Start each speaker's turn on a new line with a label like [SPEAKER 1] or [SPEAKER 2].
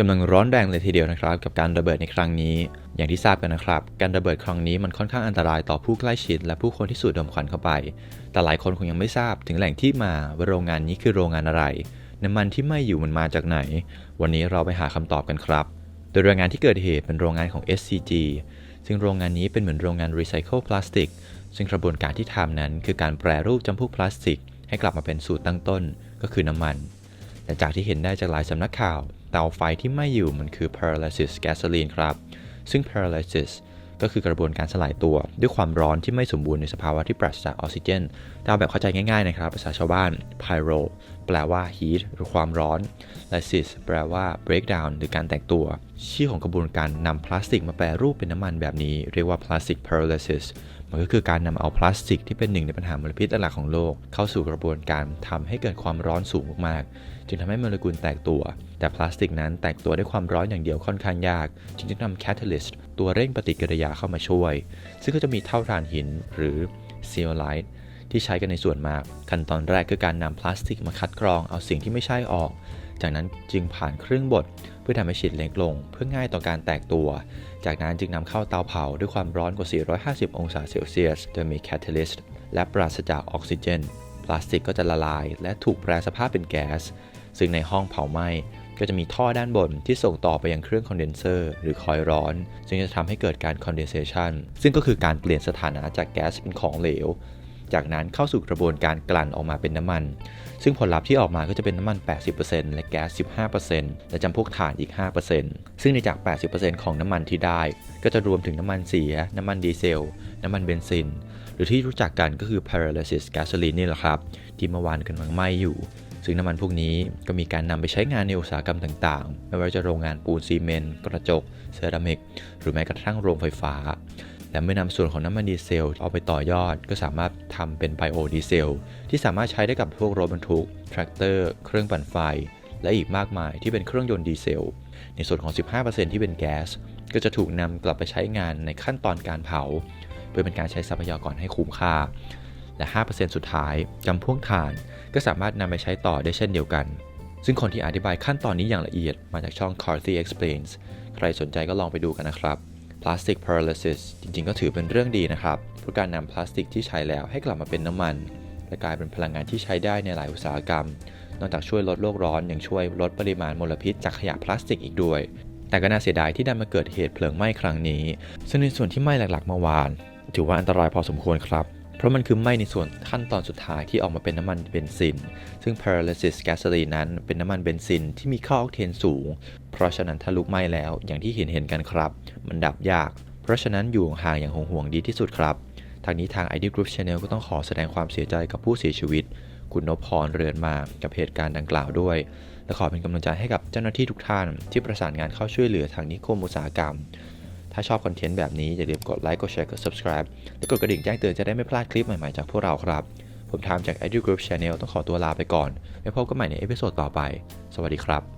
[SPEAKER 1] กำลังร้อนแรงเลยทีเดียวนะครับ กับการระเบิดในครั้งนี้ อย่างที่ทราบกันนะครับ การระเบิดครั้งนี้มันค่อนข้างอันตรายต่อผู้ใกล้ชิด และผู้คนที่สูดดมควันเข้าไป แต่หลายคนคงยังไม่ทราบถึงแหล่งที่มาว่าโรงงานนี้คือโรงงานอะไร น้ำมันที่ไหม่อยู่มันมาจากไหน วันนี้เราไปหาคำตอบกันครับ โดยโรงงานที่เกิดเหตุเป็นโรงงานของ SCG ซึ่งโรงงานนี้เป็นเหมือนโรงงานรีไซเคิลพลาสติกซึ่งกระบวนการที่ทำนั้น คือการแปรรูปจำพวกพลาสติก ให้กลับมาเป็นสูตรตั้งต้นก็คือน้ำมันแต่จากที่เห็นได้จากหลายสำนักข่าว เตาไฟที่ไหม่อยู่มันคือ pyrolysis gasoline ครับ ซึ่ง pyrolysis ก็คือกระบวนการสลายตัว ด้วยความร้อนที่ไม่สมบูรณ์ในสภาวะที่ปราศจากออกซิเจนตาแบบเข้าใจง่ายๆนะครับ ภาษาชาวบ้าน pyro แปลว่า heat หรือความร้อน lysis แปลว่า breakdown หรือการแตกตัว ชื่อของกระบวนการนำพลาสติกมาแปรรูปเป็นน้ำมันแบบนี้ เรียกว่า plastic pyrolysis มันก็คือการนำเอาพลาสติกที่เป็นหนึ่งในปัญหามลพิษหลักของโลก เข้าสู่กระบวนการทำให้เกิดความร้อนสูงมากๆ จึงทำให้โมเลกุลแตกตัว แต่พลาสติกนั้นแตกตัวด้วยความร้อนอย่างเดียวค่อนข้างยาก จึงต้องนำ catalyst ตัวเร่งปฏิกิริยาเข้ามาช่วย ซึ่งก็จะมีเท่าถ่านหินหรือ zeolite ที่ใช้กันในส่วนมาก ขั้นตอนแรกคือการนำพลาสติกมาคัดกรองเอาสิ่งที่ไม่ใช่ออก จากนั้นจึงผ่านเครื่องบด พื่อทำให้ชิ้นเล็กลง เพื่อง่ายต่อการแตกตัว จากนั้นจึงนำเข้าเตาเผาด้วยความร้อนกว่า 450 องศาเซลเซียส โดยมีแคตาลิสต์และปราศจากออกซิเจน พลาสติกก็จะละลาย และถูกแปรสภาพเป็นแก๊ส ซึ่งในห้องเผาไหม้ก็จะมีท่อด้านบนที่ส่งต่อไปยังเครื่องคอนเดนเซอร์หรือคอยร้อน ซึ่งจะทำให้เกิดการคอนเดนเซชันซึ่งก็คือการเปลี่ยนสถานะจากแก๊สเป็นของเหลว จากนั้นเข้าสู่กระบวนการกลั่นออกมาเป็นน้ำมัน ซึ่งผลลัพธ์ที่ออกมาก็จะเป็นน้ำมัน 80%และแก๊ส 15%และจำพวกถ่านอีก 5%ซึ่งในจาก 80%ของน้ำมันที่ได้ ก็จะรวมถึงน้ำมันเสีย น้ำมันดีเซล น้ำมันเบนซิน หรือที่รู้จักกันก็คือ paralysis gasoline นี่แหละครับ ที่เมื่อวานกำลังไหม้อยู่ ซึ่งน้ำมันพวกนี้ก็มีการนำไปใช้งานในอุตสาหกรรมต่างๆ ไม่ว่าจะโรงงานปูนซีเมนต์กระจก เซรามิก หรือแม้กระทั่งโรงไฟฟ้า และเมื่อนำส่วนของน้ำมันดีเซลเอาไปต่อยอด ก็สามารถทำเป็นไบโอดีเซลที่สามารถใช้ได้กับพวกรถบรรทุกแทรกเตอร์ เครื่องปั่นไฟ และอีกมากมายที่เป็นเครื่องยนต์ดีเซล ในส่วนของ 15%ที่เป็นแก๊สก็จะถูกนำกลับไปใช้งานในขั้นตอนการเผา เพื่อเป็นการใช้ทรัพยากรให้คุ้มค่า และ 5%สุดท้ายจำพวกถ่าน ก็สามารถนำไปใช้ต่อได้เช่นเดียวกัน ซึ่งคนที่อธิบายขั้นตอนนี้อย่างละเอียดมาจากช่อง Carthy Explains ใครสนใจก็ลองไปดูกันนะครับ Plastic Pyrolysis จริงๆ ก็ถือเป็นเรื่องดีนะครับเพราะการนำพลาสติกที่ใช้แล้วให้กลับมาเป็นน้ำมัน และกลายเป็นพลังงานที่ใช้ได้ในหลายอุตสาหกรรม นอกจากช่วยลดโลกร้อนยังช่วยลดปริมาณมลพิษจากขยะพลาสติกอีกด้วย แต่ก็น่าเสียดายที่ดันมาเกิดเหตุเพลิงไหม้ครั้งนี้ ซึ่งในส่วนที่ไหม้หลักๆเมื่อวาน ถือว่าอันตรายพอสมควรครับ เพราะมันคือไหม้ในส่วนขั้นตอนสุดท้ายที่ออกมาเป็นน้ำมันเบนซิน ซึ่ง pyrolysis gasoline นั้นเป็นน้ำมันเบนซินที่มีค่าออกเทนสูง เพราะฉะนั้นถ้าลุกไหม้แล้วอย่างที่เห็นเห็นกันครับ มันดับยาก เพราะฉะนั้นอยู่ห่างอย่างห่วงดีที่สุดครับ ทางนี้ทาง ID Group Channel ก็ต้องขอแสดงความเสียใจกับผู้เสียชีวิต คุณนพพรเรือนมากับเหตุการณ์ดังกล่าวด้วย และขอเป็นกำลังใจให้กับเจ้าหน้าที่ทุกท่านที่ประสานงานเข้าช่วยเหลือทางนิคมอุตสาหกรรม ถ้าชอบคอนเทนต์แบบนี้อย่าลืมกดไลค์ กดแชร์ กด subscribe และกดกระดิ่งแจ้งเตือนจะได้ไม่พลาดคลิปใหม่ๆจากพวกเราครับ ผมทามจาก ID Group Channel ต้องขอตัวลาไปก่อนไว้พบกันใหม่ในเอพิโซดต่อไป สวัสดีครับ